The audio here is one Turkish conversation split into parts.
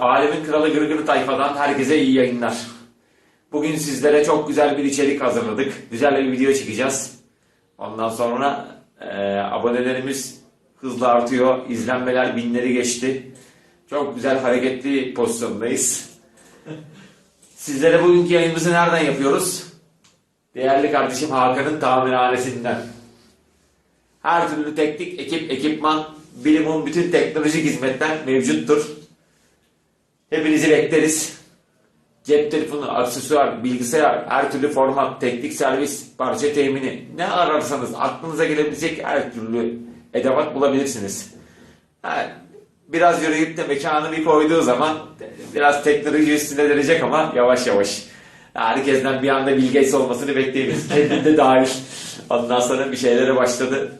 Alemin Kralı Gırgır Tayfa'dan herkese iyi yayınlar. Bugün sizlere çok güzel bir içerik hazırladık. Güzel bir video çekeceğiz. Ondan sonra e, abonelerimiz hızla artıyor. İzlenmeler binleri geçti. Çok güzel hareketli pozisyondayız. Sizlere bugünkü yayınımızı nereden yapıyoruz? Değerli kardeşim Hakan'ın tamirhanesinden. Her türlü teknik, ekip, ekipman, bilimin bütün teknolojik hizmetler mevcuttur. Hepinizi bekleriz. Cep telefonu, aksesuar, bilgisayar, her türlü format, teknik servis, parça temini, ne ararsanız aklınıza gelebilecek her türlü edevat bulabilirsiniz. Biraz yürüyüp de mekanı bir koyduğu zaman biraz teknoloji üstüne gelecek ama yavaş yavaş. Herkesten bir anda Gates olmasını bekleyemeyiz. Kendinde dahil. Ondan sonra bir şeylere başladı.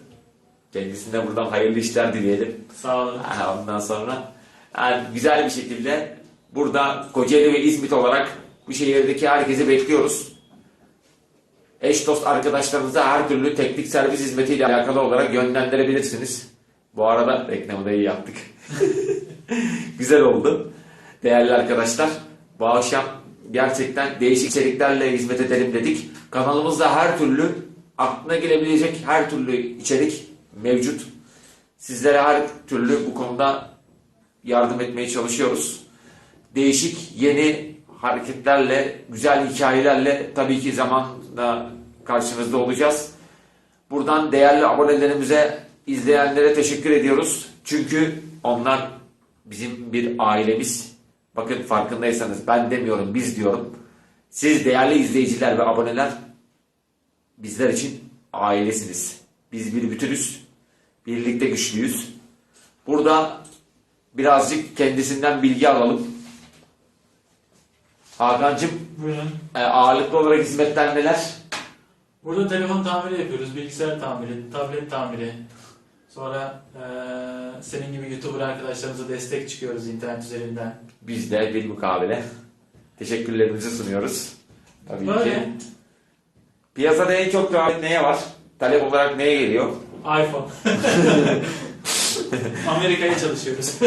Kendisine buradan hayırlı işler dileyelim. Sağ olun. Ondan sonra yani güzel bir şekilde burada Kocaeli ve İzmit olarak bu şehirdeki herkesi bekliyoruz. Eş dost arkadaşlarınıza her türlü teknik servis hizmetiyle alakalı olarak yönlendirebilirsiniz. Bu arada reklamı da iyi yaptık. güzel oldu. Değerli arkadaşlar bu akşam gerçekten değişik içeriklerle hizmet edelim dedik. Kanalımızda her türlü aklına gelebilecek her türlü içerik mevcut. Sizlere her türlü bu konuda yardım etmeye çalışıyoruz. Değişik yeni hareketlerle, güzel hikayelerle tabii ki zamanla karşınızda olacağız. Buradan değerli abonelerimize, izleyenlere teşekkür ediyoruz. Çünkü onlar bizim bir ailemiz. Bakın farkındaysanız ben demiyorum, biz diyorum. Siz değerli izleyiciler ve aboneler bizler için ailesiniz. Biz bir bütünüz. Birlikte güçlüyüz. Burada birazcık kendisinden bilgi alalım. Hakan'cığım Buyurun. e, ağırlıklı olarak hizmetler neler? Burada telefon tamiri yapıyoruz, bilgisayar tamiri, tablet tamiri. Sonra eee, senin gibi YouTuber arkadaşlarımıza destek çıkıyoruz internet üzerinden. Biz de bir mukabele. Teşekkürlerimizi sunuyoruz. Tabii ki. Böyle Piyasada en çok rağbet neye var? Talep olarak neye geliyor? iPhone. Amerika'ya çalışıyoruz.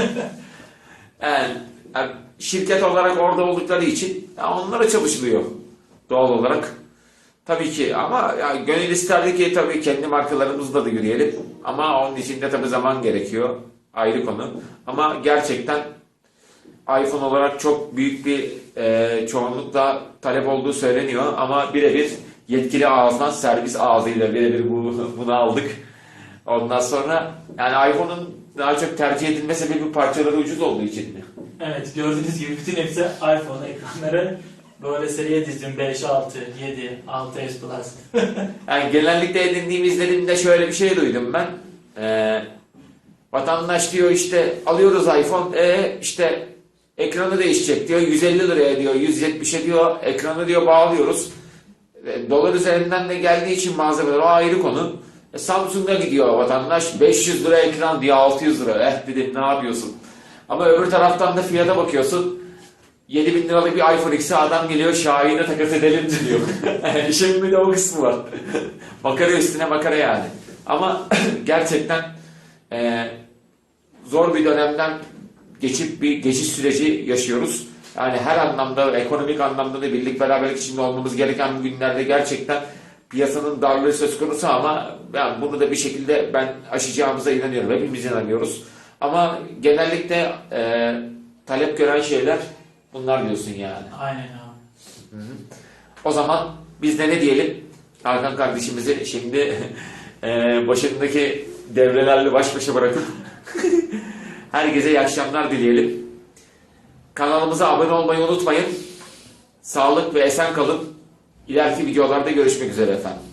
Yani, yani şirket olarak orada oldukları için ya onlara çalışılıyor doğal olarak. Tabii ki ama ya gönül isterdi ki tabii kendi markalarımızla da yürüyelim. Ama onun için de tabii zaman gerekiyor. Ayrı konu. Ama gerçekten iPhone olarak çok büyük bir e, çoğunlukla talep olduğu söyleniyor. Ama birebir yetkili ağızdan servis ağzıyla birebir bu, bunu aldık. Ondan sonra yani iPhone'un daha çok tercih edilme sebebi parçaları ucuz olduğu için mi? Evet gördüğünüz gibi bütün hepsi iPhone ekranları. Böyle seriye dizdim 5, 6, 7, 6s Plus. Yani genellikle edindiğim izlenimde şöyle bir şey duydum ben. Ee, vatandaş diyor işte alıyoruz iPhone, e işte ekranı değişecek diyor. 150 liraya diyor, 170'e diyor ekranı diyor bağlıyoruz. E, dolar üzerinden de geldiği için malzemeler o ayrı konu. E, Samsung'a gidiyor vatandaş 500 lira ekran diyor 600 lira. Eh dedim ne yapıyorsun? Ama öbür taraftan da fiyata bakıyorsun. 7000 liralık bir iPhone X'e adam geliyor Şahin'e takas edelim diyor. İşin bir de o kısmı var. makara üstüne makara yani. Ama gerçekten e, zor bir dönemden geçip bir geçiş süreci yaşıyoruz. Yani her anlamda, ekonomik anlamda da birlik beraberlik içinde olmamız gereken günlerde gerçekten piyasanın darlığı söz konusu ama ben bunu da bir şekilde ben aşacağımıza inanıyorum. Hepimiz inanıyoruz. Ama genellikle e, talep gören şeyler bunlar diyorsun yani. Aynen abi. O zaman biz de ne diyelim? Hakan kardeşimizi şimdi e, başındaki devrelerle baş başa bırakıp herkese iyi akşamlar dileyelim. Kanalımıza abone olmayı unutmayın. Sağlık ve esen kalın. İleriki videolarda görüşmek üzere efendim.